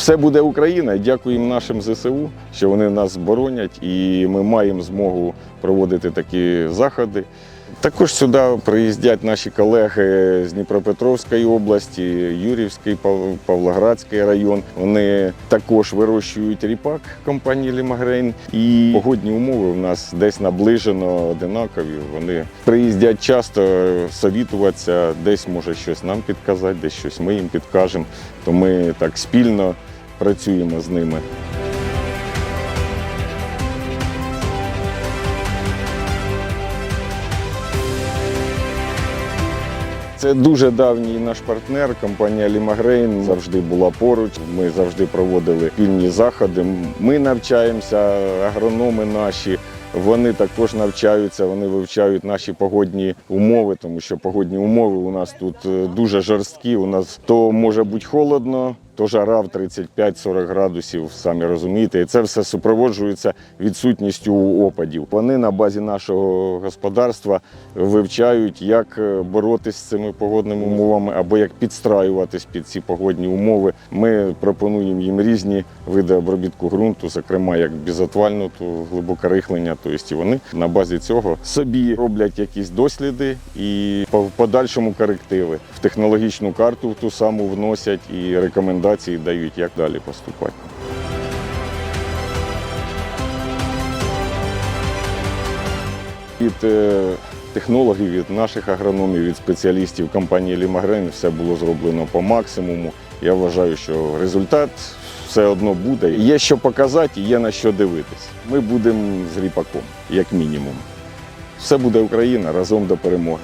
Все буде Україна. Дякуємо нашим ЗСУ, що вони нас боронять, і ми маємо змогу проводити такі заходи. Також сюди приїздять наші колеги з Дніпропетровської області, Юрівський, Пав- Павлоградський район. Вони також вирощують ріпак компанії Лімагрейн. І погодні умови у нас десь наближено одинакові. Вони приїздять часто совітуватися, десь може щось нам підказати, десь щось ми їм підкажемо. То ми так спільно працюємо з ними. Це дуже давній наш партнер. Компанія Лімагрейн завжди була поруч. Ми завжди проводили спільні заходи. Ми навчаємося, агрономи наші. Вони також навчаються, вони вивчають наші погодні умови, тому що погодні умови у нас тут е, дуже жорсткі. У нас то може бути холодно, то жара в 35-40 градусів, самі розумієте. І це все супроводжується відсутністю опадів. Вони на базі нашого господарства вивчають, як е, боротися з цими погодними умовами або як підстраюватись під ці погодні умови. Ми пропонуємо їм різні види обробітку ґрунту, зокрема як безотвальну, то глибоке рихлення. Тобто вони на базі цього собі роблять якісь досліди і в подальшому корективи в технологічну карту ту саму вносять і рекомендації дають, як далі поступати. Від е, технологів, від наших агрономів, від спеціалістів компанії Лімагрен все було зроблено по максимуму. Я вважаю, що результат все одно буде. Є що показати, є на що дивитись. Ми будемо з ріпаком, як мінімум. Все буде Україна разом до перемоги.